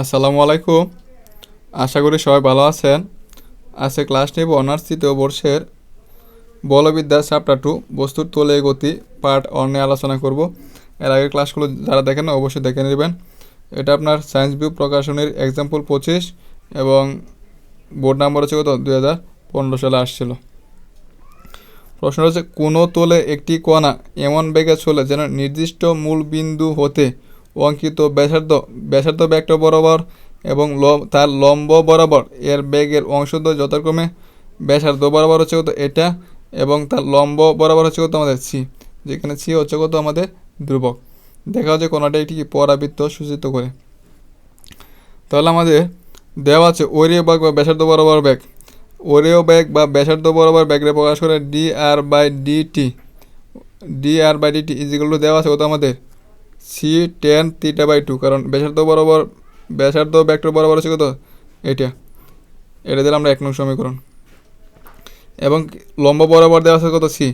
আসসালামু আলাইকুম। আশা করি সবাই ভালো আছেন। আজকে ক্লাস নেব অনার্স তৃতীয় বর্ষের বলবিদ্যা চ্যাপ্টার টু, বস্তুর তোলে গতি পার্ট অন নিয়ে আলোচনা করব। এর আগের ক্লাসগুলো যারা দেখেন অবশ্যই দেখে নেবেন। এটা আপনার সায়েন্স ভিউ প্রকাশনীর এক্সাম্পল পঁচিশ এবং বোর্ড নাম্বার হচ্ছে কত? দুই হাজার পনেরো সালে আসছিল। প্রশ্ন হচ্ছে কোনো তোলে একটি কণা এমন বেগে চলে যেন নির্দিষ্ট মূল বিন্দু হতে অঙ্কিত ব্যাসার্ধ ব্যাসার্ধ ব্যাগটা বরাবর এবং তার লম্ব বরাবর, এর বেগের অংশদ্বয় যথাক্রমে ব্যাসার্ধ বরাবর হচ্ছে কত? এটা এবং তার লম্ব বরাবর হচ্ছে কত আমাদের? সি যেখানে সি হচ্ছে কত? আমাদের ধ্রুবক। দেখা হচ্ছে কোনোটা একটি পরাবৃত্ত সূচিত করে। তাহলে আমাদের দেওয়া আছে ওরিও ব্যাগ বা ব্যাসার্ধ বরাবর ব্যাগ। ওরিও ব্যাগ বা ব্যাসার্ধ বরাবর ব্যাগরে প্রকাশ করে d r by d t d r by d d t ইজিগুলো দেওয়া আছে কত? আমাদের C tan theta by two কারণ ব্যাসার্ধ বরাবর, ব্যাসার্ধ ব্যাক্টর বরাবর আছে কত? এটা এটা দিলাম আমরা এক নং সমীকরণ। এবং লম্ব বরাবর দেওয়া আছে কত? সি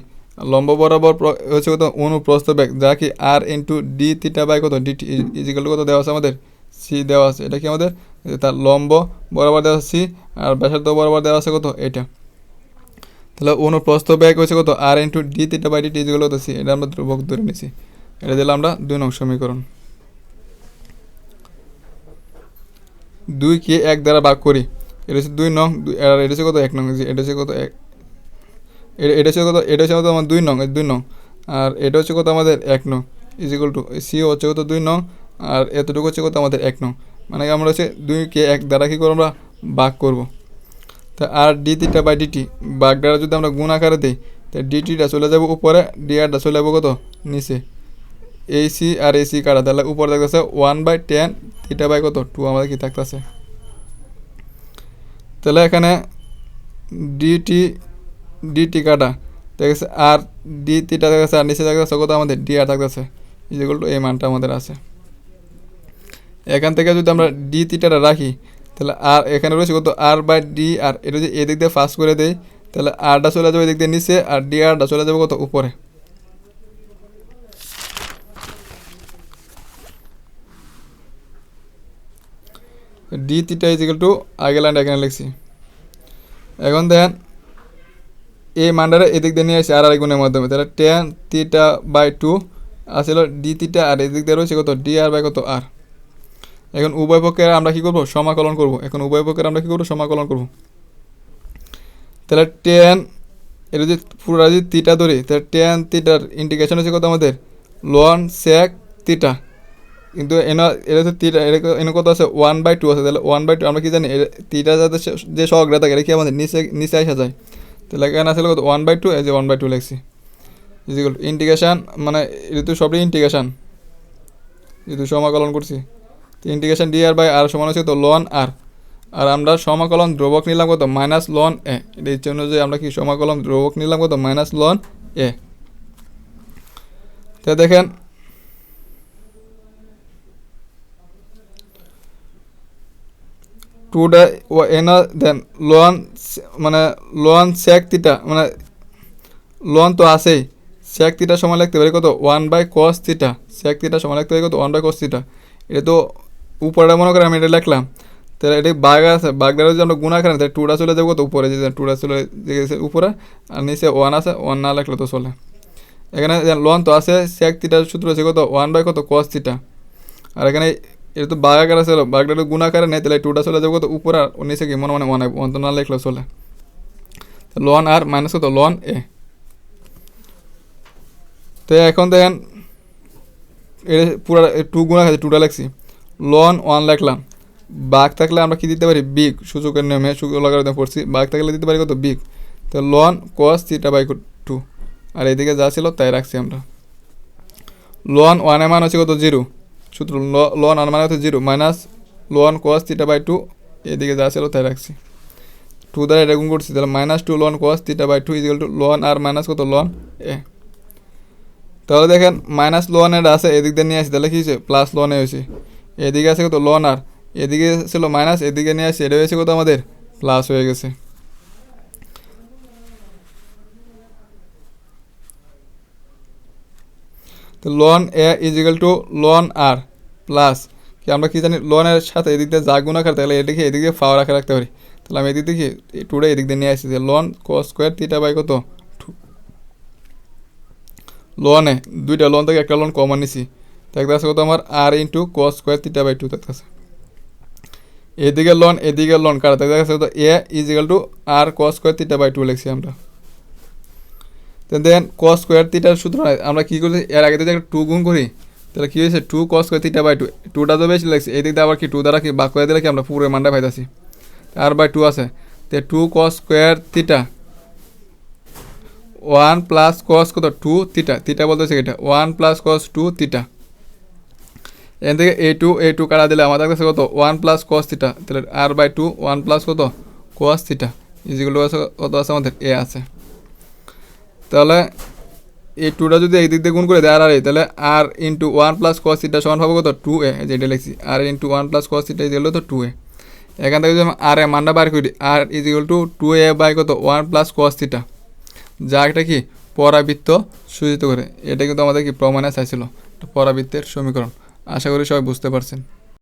লম্ব বরাবর হচ্ছে কত? অনুপ্রস্থ ব্যাগ যা কি r into d theta by কত? ডিটি ইজিক্যাল কত দেওয়া আছে আমাদের? সি দেওয়া আছে। এটা কি আমাদের? তার লম্ব বরাবর দেওয়া আছে সি আর ব্যাসার্ধ বরাবর দেওয়া আছে কত? এটা তাহলে অনুপ্রস্থ ব্যাগ হচ্ছে কত? R into d theta by d t is equal কত? সি এটা আমরা ধ্রুবক ধরে নিছি। এটা দিলাম আমরা দুই নং সমীকরণ। দুইকে এক দ্বারা ভাগ করি, এটা হচ্ছে দুই নং, দুই- এটা হচ্ছে কত এক নং? এটা হচ্ছে কত এক এটা হচ্ছে কত এটা হচ্ছে কত দুই নং দুই নং। আর এটা হচ্ছে কত আমাদের এক নং ইজ ইকুয়াল টু সি হচ্ছে কত দুই নং, আর এতটুকু হচ্ছে কত আমাদের এক নং। মানে কি আমরা হচ্ছে দুইকে এক দ্বারা কী করব আমরা? ভাগ করব। তা r d theta by d t বাঘ দ্বারা যদি আমরা গুণ আকারে দিই, তা ডিটিটা চলে যাব উপরে ডি আরটা চলে যাব কত? নিচে। এসি আর এসি কাটা। তাহলে উপরে থাকতেছে one by tan theta by কত? টু আমাদের কি থাকতেছে? তাহলে এখানে ডিটি ডিটি কাটা। দেখেছে আর ডি থিটা থাকতেছে আর নিচে থাকতেছে কত? আমাদের ডি আর থাকতেছে। টু এই মানটা আমাদের আছে। এখান থেকে যদি আমরা ডি থিটাটা রাখি, তাহলে আর এখানে রয়েছে কত? আর বাই ডি আর এটা যদি এদিক দিয়ে ফার্স্ট করে দেই, তাহলে আরটা চলে যাবে এদিক দিয়ে নিচে আর ডি আরটা চলে যাবে কত? উপরে। D theta is equal two আগে লাইন এখানে লিখছি এখন দেখেন, এই মানটারে এদিক দিয়ে নিয়ে আসি আর আরেক গুণের মাধ্যমে। তাহলে টেন থিটা বাই টু আসলে ডি থিটা আর এদিক দিয়ে রয়েছে কত? ডি আর বাই কত? আর এখন উভয় পক্ষের আমরা কী করব? সমাকলন করব। এখন উভয় পক্ষের আমরা কী করব? সমাকলন করব। তাহলে টেন এটা যদি পুরো যদি তিটা ধরি, তাহলে টেন তিটার ইন্ডিকেশন হচ্ছে কত আমাদের? লন সেক তিটা কিন্তু এনা এটা হচ্ছে তিটা এনে কত আছে? ওয়ান বাই টু আছে। তাহলে ওয়ান বাই টু আমরা কি জানি? তিটা যাতে যে সহগ্রা থাকে এটা কি আমাদের নিচে নিচে আসা যায়? তাহলে এখানে আসলে কত? ওয়ান বাই টু এই যে ওয়ান বাই টু লিখছি। ইজিকুল ইন্টিগ্রেশন মানে এটা তো সবই ইন্টিগ্রেশন যেহেতু সমাকলন করছি। তো integration d r by r সমান হচ্ছে তো লন আর আর আমরা সমাকলন ধ্রুবক নিলাম কত? মাইনাস লন এ এটা ইচ্ছে অনুযায়ী আমরা কি সমাকলন ধ্রুবক নিলাম কত? মাইনাস লন এ তো দেখেন টুটা এনা দেন লোন মানে লোন সেক তিটা মানে লোন তো আছেই। সেক তিটা সময় লিখতে পারি কত? ওয়ান বাই কস তিটা সেক তিটা সময় লিখতে পারি কত? ওয়ান বাই কস তিটা এটা তো উপরে মনে করে আমি এটা লিখলাম। তাহলে এটা বাঘ আছে বাঘ দ্বারা যদি আমরা গুণা করেন তাহলে টুটা চলে যাব কত? উপরে যে টুটা চলে গেছে উপরে, আর নিচে ওয়ান আছে, ওয়ান না লিখলে তো চলে। এখানে লোন তো আছে, সেক তিটার সূত্র আছে কত? ওয়ান বাই কত? কস তিটা আর এখানে এটা তো আকার আছে বাঘটা গুণ আকারে নেই, তাহলে টুটা চলে যাব তো উপরে আর নিচে কি? মনে মনে ওয়ান ওয়ান তো না লিখলেও চলে লন আর মাইনাস কত লন এ তো এখন দেখেন এটা পুরো টু গুণা আছে টুটা লিখছি। লন ওয়ান লিখলাম। বাঘ থাকলে আমরা কি দিতে পারি? বিগ সূচকের নিয়মে সূচক লাগার পড়ছি। বাঘ থাকলে দিতে পারি কত? বিগ তো ln cos theta by two আর এদিকে যা ছিল তাই রাখছি আমরা। লন ওয়ানের মান হচ্ছে কত? জিরো সূত্র লন আর মানে হচ্ছে zero, minus ln cos theta by two এদিকে যা ছিল তাই রাখছি। টু দ্বারা এটা করছি, তাহলে minus two ln cos theta by two is equal two ln r minus কত? লন এ তাহলে দেখেন মাইনাস লন এটা আছে, এদিক দিয়ে নিয়ে আসি, তাহলে কী হয়েছে? প্লাস লনে হয়েছে। এদিকে আছে কত? Ln r. এদিকে ছিল মাইনাস এদিকে নিয়ে আসি, এটা হয়েছে কত আমাদের? প্লাস হয়ে গেছে। তো ln A is equal two ln r. Plus কি আমরা কি জানি লনের সাথে এদিক দিয়ে যা গুণাকার তাহলে এদিকে এদিক দিয়ে ফাওয়ার আকার রাখতে পারি। তাহলে আমি এদিক থেকে টুটা এদিক দিয়ে নিয়ে আসছি যে ln cos square theta by কত? লনে দুইটা লোন থেকে একটা লোন কমন নিছি। দেখতে আছে কত আমার? R into cos square theta by two দেখতেছে এদিকে লোন এদিকে লোন কাটা দেখতে আছে কত? A is equal two r cos square theta by two লিখছি আমরা। দেন কস স্কোয়ার তিটার সূত্র। আমরা কী করছি এর আগে যদি একটা টু গুণ করি তাহলে কী হয়েছে? Two cos square theta by two টুটা তো বেশি লাগছে। এদিক দিয়ে আবার কি টু দ্বারা কি বাক করে দিলে কি আমরা পুরো মানটা পাইতেছি? আর বাই টু আছে। তো two cos square theta one plus cos কত? টু তিটা তিটা বলতেছে এটা? One plus cos two theta এখান থেকে এ টু এ টু কাটা দিলে আমাদের কাছে কত? ওয়ান প্লাস কস থিটা তাহলে r by two one plus কত? কস থিটা ইজিগুলো কত আছে আমাদের? এ আছে। তাহলে এই টুটা যদি এই দিক দিয়ে গুণ করে দেয় আর আর এ, তাহলে r into one plus cos theta সমান পাবো কত? টু এ যেটা লিখছি। R into one plus cos theta ইজিগুলো তো টু এ এখান থেকে যদি আর এ মানটা বার করি r is equal two two A by কত? ওয়ান প্লাস কস থিটা যা একটা কি? পরাবৃত্ত সূচিত করে। এটা কিন্তু আমাদের কি প্রমাণে চাইছিল? পরাবৃত্তের সমীকরণ। আশা করি সবাই বুঝতে পারছেন।